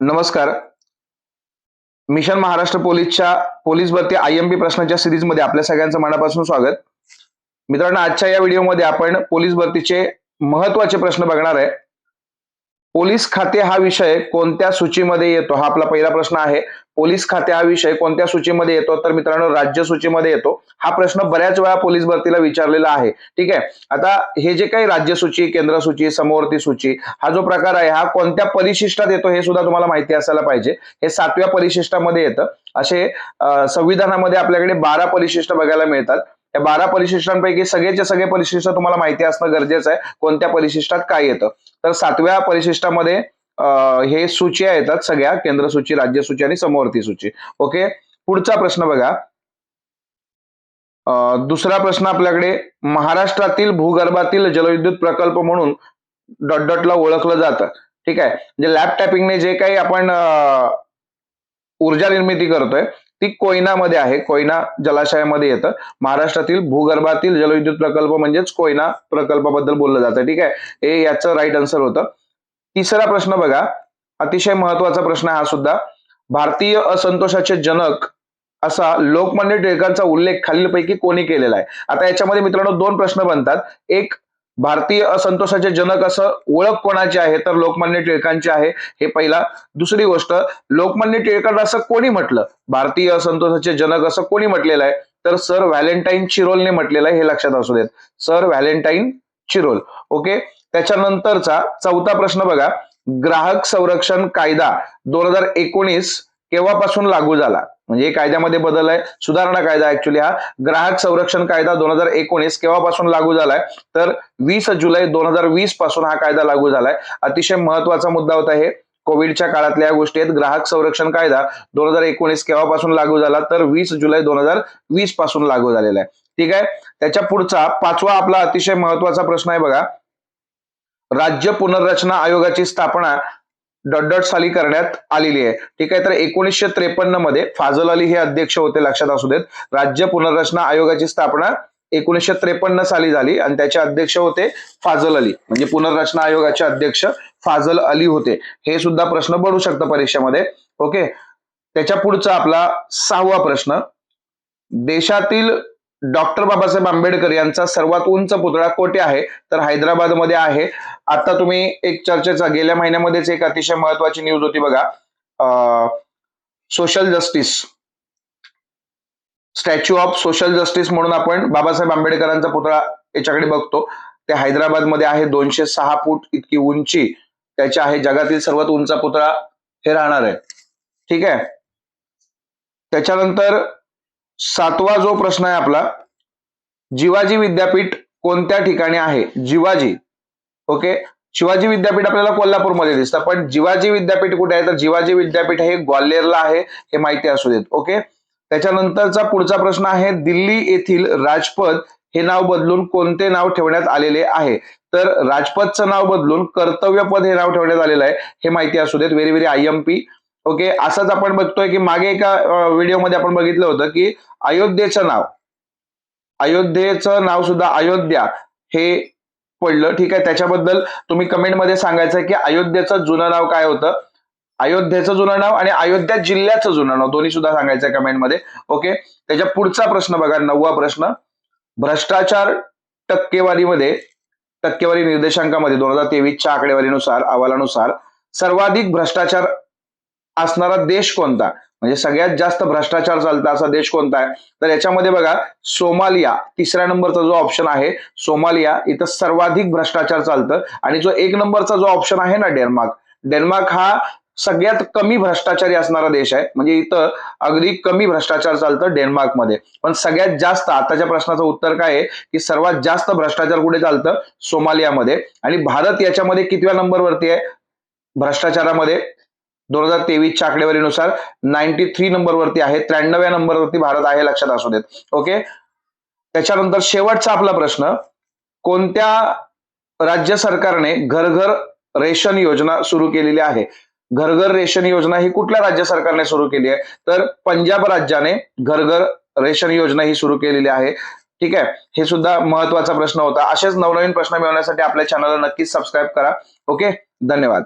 नमस्कार. मिशन महाराष्ट्र पोलीसच्या पोलीस भरती आय एम बी प्रश्नाच्या सिरीजमध्ये आपल्या सगळ्यांचं मनापासून स्वागत. मित्रांनो आजच्या या व्हिडिओमध्ये आपण पोलीस भरतीचे महत्त्वाचे प्रश्न बघणार आहे. पोलीस खाते हा विषय कोणत्या सूचीमध्ये येतो? हा आपला पहिला प्रश्न आहे. पोलीस खाते हा विषय कोणत्या सूचीमध्ये येतो? तर मित्रांनो राज्य सूचीमध्ये येतो. हा प्रश्न बऱ्याच वेळा पोलीस भरतीला विचारलेला आहे. ठीक आहे? आता हे जे काही राज्य सूची केंद्र सूची समवर्ती सूची हा जो प्रकार आहे हा कोणत्या परिशिष्टात येतो हे सुद्धा तुम्हाला माहिती असायला पाहिजे. हे सातव्या परिशिष्टामध्ये येतं. असे संविधानामध्ये आपल्याकडे बारा परिशिष्ट बघायला मिळतात. त्या बारा परिशिष्टांपैकी सगळेचे सगळे परिशिष्ट तुम्हाला माहिती असणं गरजेचं आहे. कोणत्या परिशिष्टात काय येतं? तर सातव्या परिशिष्टामध्ये हे सूच्या येतात सगळ्या केंद्र सूची राज्य सूची आणि समवर्ती सूची. ओके? पुढचा प्रश्न बघा. दुसरा प्रश्न आपल्याकडे महाराष्ट्रातील भूगर्भातील जलविद्युत प्रकल्प म्हणून डॉट डॉटला ओळखलं जातं. ठीक आहे? म्हणजे लॅब टॅपिंगने जे काही आपण ऊर्जा निर्मिती करतोय ती कोयनामध्ये आहे. कोयना जलाशयामध्ये येतं. महाराष्ट्रातील भूगर्भातील जलविद्युत प्रकल्प म्हणजेच कोयना प्रकल्पाबद्दल बोललं जातं. ठीक आहे? हे याचं राईट आन्सर होतं. तिसरा प्रश्न बघा. अतिशय महत्त्वाचा प्रश्न हा सुद्धा. भारतीय असंतोषाचे जनक असा लोकमान्य टिळकांचा उल्लेख खालीलपैकी कोणी केलेला आहे? आता याच्यामध्ये मित्रांनो दोन प्रश्न बनतात. एक भारतीय असंतोषाचे जनक असं ओळख कोणाची आहे? तर लोकमान्य टिळकांची आहे. हे पहिला. दुसरी गोष्ट लोकमान्य टिळकांना असं कोणी म्हटलं? भारतीय असंतोषाचे जनक असं कोणी म्हटलेलं आहे? तर सर व्हॅलेंटाईन चिरोलने म्हटलेलं आहे हे लक्षात असू देत. Sir Valentine Chirol. ओके? त्याच्यानंतरचा चौथा प्रश्न बघा. ग्राहक संरक्षण कायदा दोन हजार एकोणीस केव्हापासून लागू झाला? म्हणजे कायद्यामध्ये बदल आहे. सुधारणा कायदा ऍक्च्युली हा ग्राहक संरक्षण कायदा दोन हजार एकोणीस केव्हापासून लागू झालाय? तर वीस जुलै दोन हजार वीसपासून हा कायदा लागू झालाय. अतिशय महत्त्वाचा मुद्दा होता हे. कोविडच्या काळातल्या या गोष्टी आहेत. ग्राहक संरक्षण कायदा दोन हजार एकोणीस केव्हापासून लागू झाला? तर वीस जुलै दोन हजार वीसपासून लागू झालेला आहे. ठीक आहे? त्याच्या पुढचा पाचवा आपला अतिशय महत्त्वाचा प्रश्न आहे बघा. राज्य पुनर्रचना आयोगाची स्थापना डॉट डॉट साली करण्यात आलेली आहे. ठीक आहे तर एकोणीसशे त्रेपन्नमध्ये फाजल अली हे अध्यक्ष होते लक्षात असू देत. राज्य पुनर्रचना आयोगाची स्थापना एकोणीसशे त्रेपन्न साली झाली आणि त्याचे अध्यक्ष होते फाजल अली. म्हणजे पुनर्रचना आयोगाचे अध्यक्ष फाजल अली होते. हे सुद्धा प्रश्न बनू शकतं परीक्षेमध्ये. ओके? त्याच्या पुढचा आपला सहावा प्रश्न. देशातील डॉक्टर बाबासाहेब आंबेडकर यांचा सर्वात उंच पुतळा कोठे आहे? तर हैदराबादमध्ये आहे. आता तुम्ही एक चर्चेचा गेल्या महिन्यामध्येच एक अतिशय महत्वाची न्यूज होती बघा. Social justice statue of social justice म्हणून आपण बाबासाहेब आंबेडकरांचा पुतळा याच्याकडे बघतो. ते हैदराबादमध्ये आहे. दोनशे सहा फूट इतकी उंची. त्याच्या आहे. जगातील सर्वात उंचा पुतळा हे राहणार आहे. ठीक आहे? त्याच्यानंतर सातवा जो प्रश्न आहे आपला जिवाजी विद्यापीठ कोणत्या ठिकाणी आहे? जिवाजी. ओके शिवाजी विद्यापीठ आपल्याला कोल्हापूरमध्ये दिसतं पण जिवाजी विद्यापीठ कुठे आहे? तर जिवाजी विद्यापीठ हे ग्वाल्हेरला आहे हे माहिती असू देत. ओके त्याच्यानंतरचा पुढचा प्रश्न आहे दिल्ली येथील राजपथ हे नाव बदलून कोणते नाव ठेवण्यात आलेले आहे? तर राजपथचं नाव बदलून कर्तव्यपद हे नाव ठेवण्यात आलेलं आहे हे माहिती असू देत. Very very I M P okay असंच आपण बघतोय की मागे एका व्हिडिओमध्ये आपण बघितलं होतं की अयोध्येचं नाव. अयोध्येचं नाव सुद्धा अयोध्या हे पडलं. ठीक आहे त्याच्याबद्दल तुम्ही कमेंटमध्ये सांगायचं की अयोध्येचं जुनं नाव काय होतं? अयोध्येचं जुनं नाव आणि अयोध्या जिल्ह्याचं जुनं नाव दोन्ही सुद्धा सांगायचं कमेंटमध्ये. ओके त्याच्या पुढचा प्रश्न बघा नववा प्रश्न. भ्रष्टाचार टक्केवारीमध्ये टक्केवारी निर्देशांकामध्ये दोन हजार तेवीसच्या आकडेवारीनुसार अहवालानुसार सर्वाधिक भ्रष्टाचार असणारा देश कोणता? म्हणजे सगळ्यात जास्त भ्रष्टाचार चालता असा देश कोणता आहे? तर याच्यामध्ये बघा सोमालिया तिसऱ्या नंबरचा जो ऑप्शन आहे सोमालिया इथं सर्वाधिक भ्रष्टाचार चालतं. आणि जो एक नंबरचा जो ऑप्शन आहे ना डेन्मार्क. डेन्मार्क हा सगळ्यात कमी भ्रष्टाचारी असणारा देश आहे. म्हणजे इथं अगदी कमी भ्रष्टाचार चालतं डेन्मार्कमध्ये. पण सगळ्यात जास्त आताच्या प्रश्नाचं उत्तर काय आहे? की सर्वात जास्त भ्रष्टाचार कुठे चालतं? सोमालियामध्ये. आणि भारत याच्यामध्ये कितव्या नंबरवरती आहे? भ्रष्टाचारामध्ये. दोन हजार तेवीसच्या आकडेवारीनुसार नाईन्टी थ्री नंबरवरती आहे त्र्याण्णव्या नंबरवरती भारत आहे लक्षात असू देत. ओके त्याच्यानंतर शेवटचा आपला प्रश्न कोणत्या राज्य सरकारने घरघर रेशन योजना सुरू केलेली आहे? घरघर रेशन योजना ही कुठल्या राज्य सरकारने सुरू केली आहे? तर पंजाब राज्याने घरघर रेशन योजना ही सुरू केलेली आहे. ठीक आहे? हे सुद्धा महत्त्वाचा प्रश्न होता. असेच नवनवीन प्रश्न मिळवण्यासाठी आपल्या चॅनलला नक्कीच सबस्क्राईब करा. ओके धन्यवाद.